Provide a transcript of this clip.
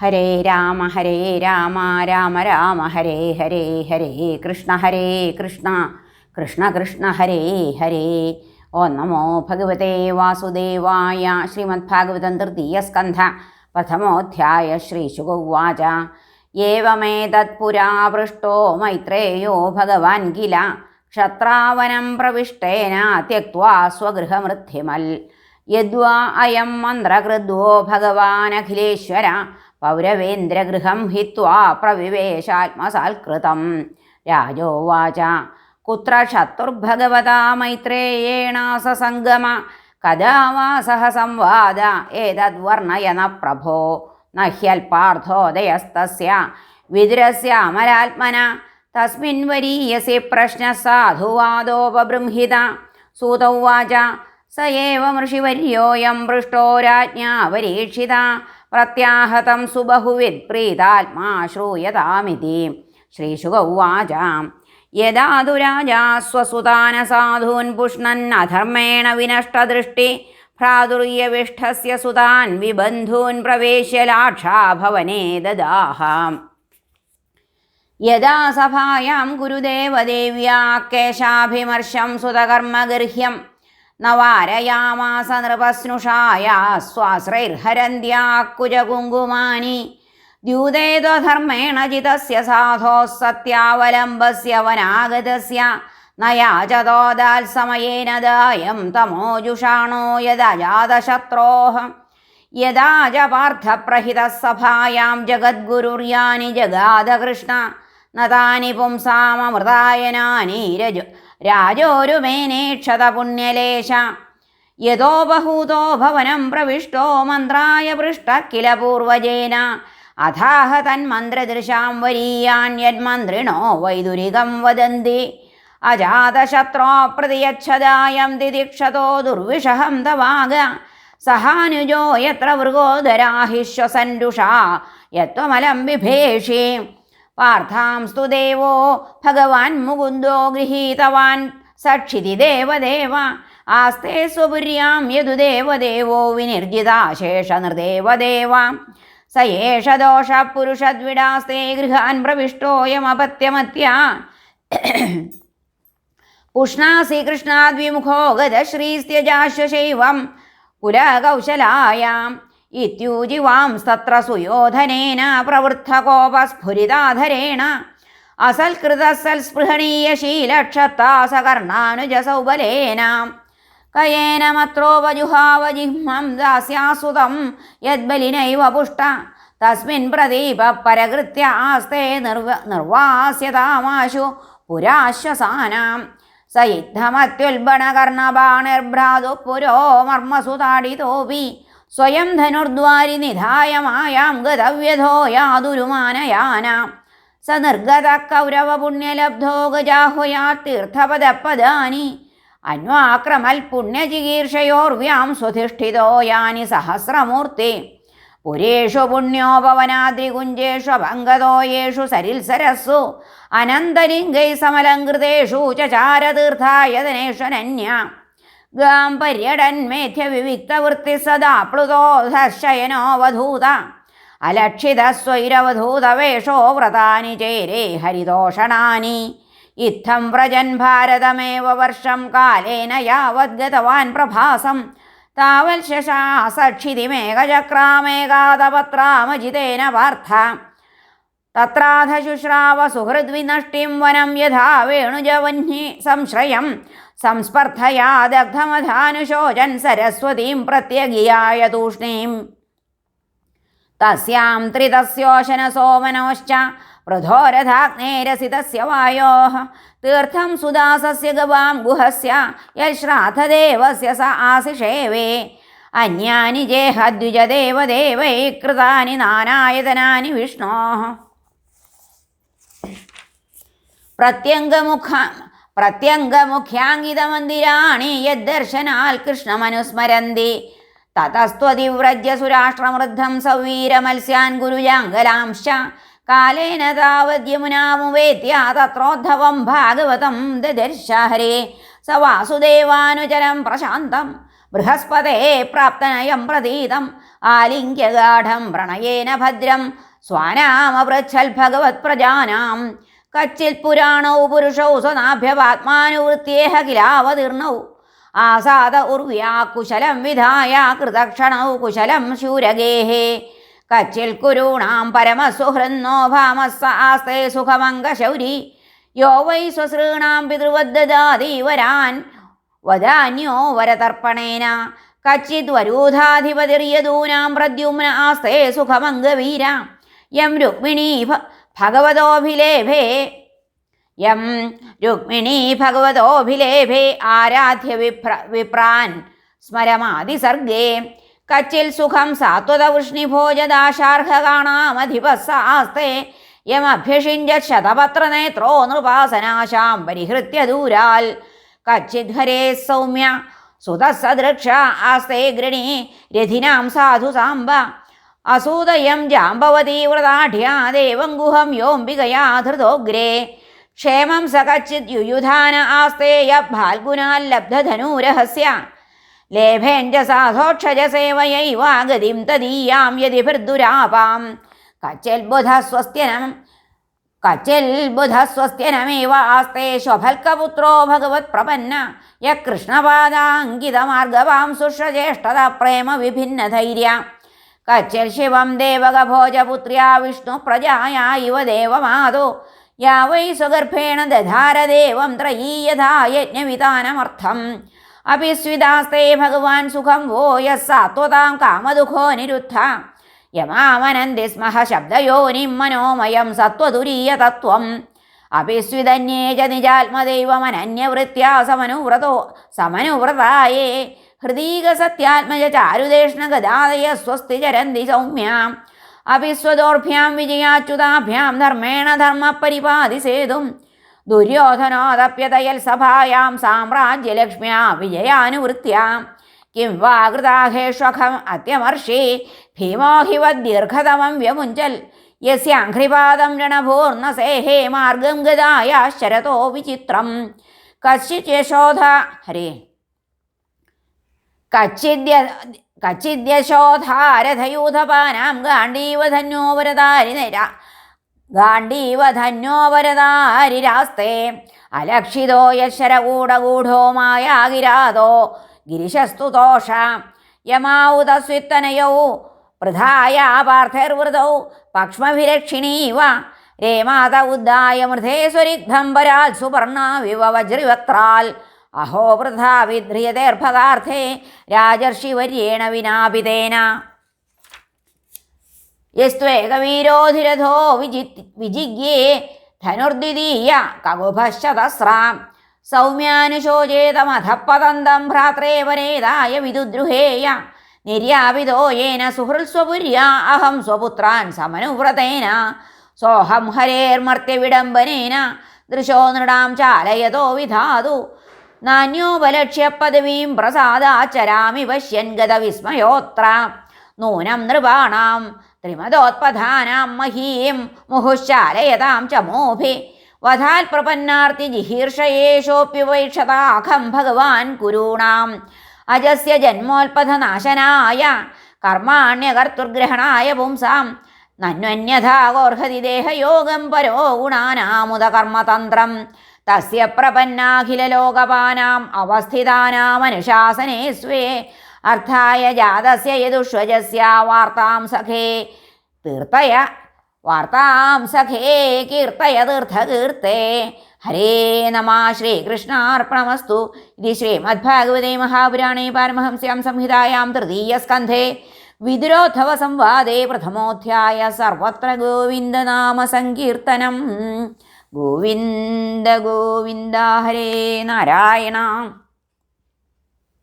ഹരേ രാമ ഹരേ രാമ രാമ രാമ ഹരേ ഹരേ ഹരേ കൃഷ്ണ ഹരേ കൃഷ്ണ കൃഷ്ണ കൃഷ്ണ ഹരേ ഹരേ. ഓ നമോ ഭഗവതേ വാസുദേവായ ശ്രീമദ് ഭാഗവതം തൃതീയ സ്കന്ധ പ്രഥമോധ്യായ ശ്രീശുഗൗവാച ഏവമേതത്പുരാ പൃഷ്ടോ മൈത്രേയോ ഭഗവാൻ കില ക്ഷത്രാവനം പ്രവിഷ്ടേന സ്വഗൃഹമൃദ്ധിമൽ. യദ്വാ അയം മന്ത്രകൃദ്വോ ഭഗവാനഖിലേശ്വര പൗരവേന്ദ്രഗൃഹം ഹിത്വാ പ്രവിവേശാത്മസാൽകൃതം. രാജോവാച കുത്ര ശത്രുർഭഗവതാ മൈത്രേയേണ സസംഗമ കഥാ വാ സഹ സംവാദ. ഏതദ്വർണയന പ്രഭോ ന ഹ്യൽപാർത്ഥോദയസ്തസ്യ വിദുരസ്യ അമരാത്മന തസ്മിൻ വരീയസി പ്രശ്ന സാധുവാദോപബൃംഹിത സൂതൗവാച. സ ഏവ ഋഷിവര്യോയം പൃഷ്ടോ രാജ്ഞാ പരീക്ഷിത പ്രത്യാഹതം സുബഹുവിത് പ്രീതാത്മാ ശ്രൂയതാമിതി. ശ്രീശുക ഉവാച യഥാ തു രാജാ സ്വസുതാന സാധൂൻ പുഷ്ണൻ അധർമ്മേണ വിനഷ്ടദൃഷ്ടി ഭ്രാതുര്യവിഷ്ഠസ്യ സുതാൻ വിബന്ധൂൻ പ്രവേശ്യ ലാക്ഷാഭവനേ ദദാഹ. യഥാ സഭായാം ഗുരുദേവദേവ്യാ കേശാഭിമർശം സുതകർമ്മഗർഹ്യം നവാരയാമാസ നൃപസ്നുഷായ സ്വാശ്രൈർഹരന്ത്യാ കുജകുങ്കുമാനി ദ്യൂതേതധർമ്മേണ ജിതസ്യ സാധോ സത്യാവലംബസ്യ വനാഗതസ്യ നയാചതോദാത്സമയേന ദായം തമോജുഷാണോ യദജാതശത്രോः യഥാ ച പാർത്ഥപ്രഹിതः സഭായാം ജഗദ്ഗുരുര്യാനി ജഗാദകൃഷ്ണ. നതാനി പുംസാമൃതായനാനി രജു രാജോരുമേനേക്ഷത പുണ്യലേശ യഥോ ബഹൂതോ ഭവനം പ്രവിഷ്ടോ മന്ത്രായ പൃഷ്ട കില പൂർവജേന അഥാഹ തന്മന്ത്രദൃശാം വരീയാൻ യന്മന്ത്രിണോ വൈദുരികം വദന്തി. അജാതശത്രോ പ്രതിയച്ഛദായം ദിദിക്ഷതോ ദുർവിഷഹം തവാഗ. സഹാനുജോ യത്ര മൃഗോദരാഹിശ്വസൻരുഷാ യത്വമലം ബിഭേഷി പാർത്ഥാം സ്തുദേവോ ഭഗവാൻ മുകുന്ദോ ഗൃഹീതവാൻ. സക്ഷിതി ദേവദേവ ആസ്തേ സ്വപുര്യാം യതു ദേവദേവോ വിനിർജിതാശേഷ നൃദേവദേവ. സ ഏഷ ദോഷ പുരുഷദ്വിടാസ്തേ ഗൃഹാൻ പ്രവിഷ്ടോയമപത്യമത്യ പുഷ്ണാസി കൃഷ്ണാദ്വിമുഖോ ഗതശ്രീസ്ത്യജാശ്വശൈവം കുലകൗശലായാം ഇത്യൂജിവാംസ്തത്ര സുയോധനേന പ്രവൃദ്ധകോപസ്ഫുരിതാധരേണ അസൽകൃതസൽസ്പൃഹണീയശീലക്ഷത്താസകർണാനുജസൗബലേന കയേന മത്രോപജുഹാവജിഹ്മം ദാസ്യാസുതം യദ്ബലിനൈവ പുഷ്ട തസ്മിൻ പ്രദീപ പരകൃത്യ ആസ്തേ നിർവ നിർവാസ്യതാമാശു പുരാശ്വസാനാം സ യുദ്ധമത്യുൽബണകർണബാണിർഭ്രാതു പുരോ മർമ്മസുതാടിതോപി സ്വയം ധനുർദ്വാരി നിധായമായാം ഗതവ്യധോ യാതുരുമാനയാനാം. സ നിർഗത കൗരവപുണ്യലബ്ധോ ഗജാഹുയാ തീർത്ഥപദപദാനി. അന്വാക്രമൽ പുണ്യചികീർഷയോർവ്യാം സ്വധിഷ്ഠിതോ യാനി സഹസ്രമൂർത്തി. പുരേഷു പുണ്യോപവനാദ്രികുഞ്ചേഷു അഭംഗതോ യേഷു സരിൽസരസ്സു അനന്തലിംഗൈ സമലംകൃതേഷു ചാരതീർത്ഥായതനേഷനന്യ ഗാം പര്യടൻ മേധ്യ വിവിക്തവൃത്തി സദാ പ്ലുതോ ധർശയനോവധൂത അലക്ഷിത സ്വൈരവധൂതവേഷോ വ്രതാനി ചേരേ ഹരിതോഷണാനി. ഇത്തം വ്രജൻ ഭാരതമേവ വർഷം കാലേന യാവദ്ഗതവാൻ പ്രഭാസം. താവൽ ശശാസക്ഷിതിമേകചക്രാമേകാതപത്രാമജിതേന പാർത്ഥ തത്രാധ ശുശ്രാവ സുഹൃദ്വിനഷ്ടിം വനം യഥാ വേണുജവഹ്നി സംശ്രയം. സംസ്പർദ്ധയാ ദഗ്ധമധാനുശോചൻ സരസ്വതീം പ്രത്യഗിയായ തൂഷ്ണീം. തസ്യാം ത്രിതസ്യോശന സോമനോശ്ച പ്രധോരഥാഗ്നേരസിതസ്യ വായോ. തീർത്ഥം സുദാസസ്യ ഗവാം ഗുഹസ്യ യശ്രാദ്ധദേവസ്യ സ ആസിഷേവേ. അന്യാനി ജേഹദ്വിജദേവദേവൈ കൃതാനി നാനായതനാനി വിഷ്ണോः. പ്രത്യംഗമുഖ പ്രത്യംഗമുഖ്യാങ്കിതമന്ദിരാണി യദ്ദർശനാൽ കൃഷ്ണമനുസ്മരന്തി. തതസ്ത്വതിവ്രജ്യ സുരാഷ്ട്രമൃദ്ധം സൗവീരമത്സ്യാൻ ഗുരുജാംഗലാംശ കാലേന താവദ്യമുനാമുവേദ്യ തത്രോദ്ധവം ഭാഗവതം ദദർശ ഹരേ സ വാസുദേവാനുചരം പ്രശാന്തം. ബൃഹസ്പതേ പ്രാപ്തനയം പ്രതീതം. ആലിംഗ്യഗാഠം പ്രണയേന ഭദ്രം. സ്വാനാമപൃച്ഛൽ ഭഗവത് പ്രജാനാം. കച്ചിൽ പുരാണൗ പുരുഷൗ സ്വനാഭ്യവാത്മാനുവൃത്തിയേഹ കിലാവതീർണൗ ആസാദ ഉർവ്യാ കുശലം വിധായ കൃതക്ഷണൗ കുശലം ശൂരഗേഹേ. കച്ചിൽ കുരൂണാം പരമസുഹൃന്നോ ഭാമസ്സ ആസ്തേ സുഖമംഗശൗരി. യോ വൈ സ്വസൃണാം പിതൃവദ്ദാതീവരാൻ വദാന്യോ വരതർപ്പണേന. കച്ചിത് വരൂധാധിപതിർയദൂനാം പ്രദ്യുമ്ന ആസ്തേ സുഖമംഗവീരാം. യം രുക്മിണീ ഭഗവതോഭിലേഭേ യം രുക്മിണീ ഭഗവതോഭിലേഭേ ആരാധ്യ വിപ്ര വിപ്രാൻ സ്മരമാതിസർഗേ കച്ചിൽ സുഖം സാത്വത വൃഷ്ണിഭോജദാശാർഹകാണാമധിപസ്സാസ്തേ യമഭ്യഷിഞ്ച ശതപത്രനേത്രോ നൃപാസനാശാം പരിഹൃത്യ ദൂരാൽ കച്ചിത് ഹരേ സൗമ്യ സുതസദൃക്ഷ ആസ്തേ ഗൃണീ രഥിനാം സാധു സാംബ അസൂതയം ജാമ്പവതി ദേവം ഗുഹം യോംബികയാ ധൃതോഗ്രേ. ക്ഷേമം സകച്ചിത് കച്ചിത് യുയുധാന ആസ്തേയ ഭാൽഗുനാല്ലബ്ധധനൂരഹസ്യ ലേഭേഞ്ച സാധോക്ഷജ സേവയൈവാഗതിം തദീയാം യതി ഭൃദുരാപാം കച്ചൽ ബുധസ്വസ്ത്യനം കച്ചിൽ ബുധസ്വസ്ത്യനമേവ ആസ്തേ ശോഭൽക്കപുത്രോ ഭഗവത് പ്രപന്ന. യ കൃഷ്ണപാദാങ്കിതമാർഗവാം സുഷ്രജ്യേഷ്ഠത പ്രേമ വിഭിന്ന ധൈര്യ കച്ചിൽ ശിവം ദേവകഭോജപുത്ര്യാ വിഷ്ണു പ്രജായാ ഇവ ദേവമാതോ. യാ വൈ സ്വഗർഭേണ ദധാരദേവം ത്രയീ യഥാ യജ്ഞവിധാനമർത്ഥം. അഭിസ്വിതാസ്തേ ഭഗവാൻ സുഖം വോ യസ്സാത്വതാം കാമദുഃഖോ നിരുദ്ധ. യമാമനന്തി സ്മഹ ശബ്ദയോനിം മനോമയം സത്വതുരീയ തത്വം. അഭിസ്വിതന്യേ ച നിജാത്മദൈവമനന്യവൃത്യാ സമനുവ്രതോ സമനുവ്രതായേ. ഹൃദീക സത്യാത്മജ ചാരുദേഷ്ണ ഗതാദയ സ്വസ്തി ചരന്തി സൗമ്യാം. അഭിസ്വദോർഭ്യാം വിജയാച്യുതാഭ്യാം ധർമ്മേണ ധർമ്മ പരിപാതി സേതും ദുര്യോധനോദപ്യതയൽ സഭായാം സാമ്രാജ്യലക്ഷ്മ്യാ വിജയാനുവൃത്യാം. കിം വാ കൃതാഹേഷ്വഖം അത്യമർഷി ഭീമോ ഹിവത് ദീർഘതമം വ്യമുഞ്ചൽ. യസ്യാഘ്രിപാദം രണഭൂർണസേഹേ മാർഗം ഗതായ ശരതോ വിചിത്രം. യശോധ ഹരേ. കച്ചിദ്യ കച്ചിദ്യശോധാരഥയൂഥപാനാം ഗാണ്ഡീവധന്യോപരതാരി നിര ഗാണ്ഡീവധന്യോപരതാരിരാസ്തേ അലക്ഷിതോ യശരകൂടഗൂഢോ ഗിരിശസ്തു ഗിരിശസ്തുതോഷ യമാവുതസ്വിത്തനയൗ വൃഥായ പാർത്ഥൈർവൃതൗ പക്ഷ്മഭിരക്ഷിണീവ രേമാത ഉദ്ദായ മൃധേ സ്വരിഗ്ധം പരാൽ സുപർണാവിവ വജ്രിവക്ത്രാൽ അഹോ വൃഥാ വിധ്രിയതേർഭകാർത്ഥേ രാജർഷിവര്യേണ വിനാപിതേന യസ്ത്വേകവീരോധിരഥോ വിജി വിജിഗ്യേ ധനുർദ്വിതീയ കകുഭശതസ്രാം. സൗമ്യാനുശോചേതമധപ്പതന്തം ഭ്രാത്രേ വരേതായ വിദുദ്രുഹേയ. നിര്യാപിതോ യേന സുഹൃത്സ്വപുര്യ അഹം സ്വപുത്രാൻ സമനുവ്രതേന. സോഹം ഹരേർമർത്യവിഡംബനേന ദൃശോ നൃടാം ചാലയതോ വിധാതു. നാന്യോപലക്ഷ്യ പദവീം പ്രസാദാചരാമി പശ്യൻ ഗതവിസ്മയോത്ര നൂനം നൃപാണാം ത്രിമതോത്പഥാനാം മഹീം മുഹുശാലയതാം ചമോഭി മോഭി. വധാൽ പ്രപന്നാർത്തി ജിഹീർഷയേഷോപ്യുപൈക്ഷതാഖം ഭഗവാൻ കുരൂണാം. അജസ്യ ജന്മോൽപഥനാശനായ കർമാണ്യകർത്തുർഗ്രഹണായ പുംസാം. നന്വന്യഥാഗോർഹതി ദേഹയോഗം പരോ ഗുണാനാമുത കർമ്മതന്ത്രം തസ്യ പ്രപന്നാഖിലലോകപാനാം അവസ്ഥിതാനാമനുശാസനേ സ്വേ അർത്ഥായ ജാതസ്യ യദുഷ്വജസ്യ വാർത്താം സഖേ. തീർത്തയ വാർത്താം സഖേ കീർത്തയ തീർത്ഥകീർത്തേ. ഹരേ നമ ശ്രീകൃഷ്ണാർപ്പണമസ്തു. ഇത് ശ്രീമദ്ഭാഗവതേ മഹാപുരാണേ പാരമഹംസ്യാം സംഹിതായാം തൃതീയസ്കന്ധേ വിദുരോദ്ധവ സംവാദേ പ്രഥമോധ്യായ സർവത്ര ഗോവിന്ദനാമ സങ്കീർത്തനം. ഗോവിന്ദ ഗോവിന്ദ ഹരേ നാരായണ.